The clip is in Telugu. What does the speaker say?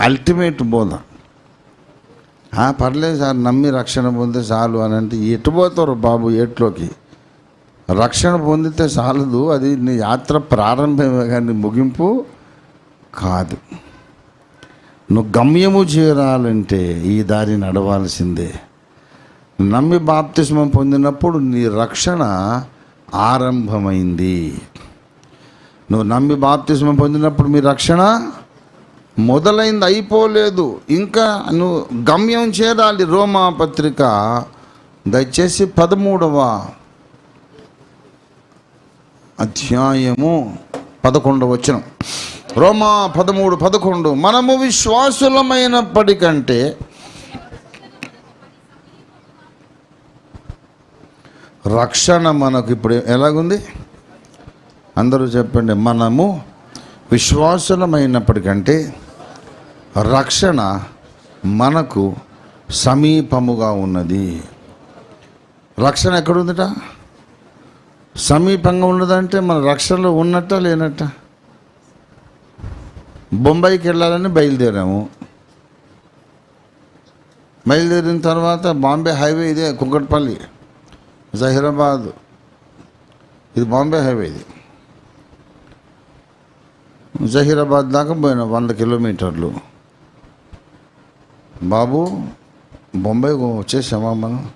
అల్టిమేట్ బోధ. పర్లేదు సార్ నమ్మి రక్షణ పొందితే చాలు అని అంటే ఎటు పోతారు బాబు ఎట్లోకి రక్షణ పొందితే చాలదు అది నీ యాత్ర ప్రారంభమే కానీ ముగింపు కాదు. నువ్వు గమ్యము చేరాలంటే ఈ దారి నడవాల్సిందే. నమ్మి బాప్తిస్మం పొందినప్పుడు నీ రక్షణ ఆరంభమైంది. నువ్వు నమ్మి బాప్తిస్మం పొందినప్పుడు మీ రక్షణ మొదలైంది అయిపోలేదు. ఇంకా నువ్వు గమ్యం చేరాలి రోమా పత్రిక. దయచేసి పదమూడవ అధ్యాయము పదకొండవ వచనం. రోమా పదమూడు పదకొండు. మనము విశ్వాసులమైనప్పటికంటే రక్షణ మనకు ఇప్పుడు ఎలాగుంది? అందరూ చెప్పండి మనము విశ్వాసులమైనప్పటికంటే రక్షణ మనకు సమీపముగా ఉన్నది. రక్షణ ఎక్కడుందిట? సమీపంగా ఉన్నదంటే మన రక్షణలో ఉన్నట్ట లేనట్ట? బొంబాయికి వెళ్ళాలని బయలుదేరాము. బయలుదేరిన తర్వాత బాంబే హైవే ఇదే కుక్కట్పల్లి జహీరాబాద్. ఇది బాంబే హైవే ఇది. జహీరాబాద్ దాకా పోయినా వంద కిలోమీటర్లు. బాబు బొంబాయి వచ్చేసామా మనం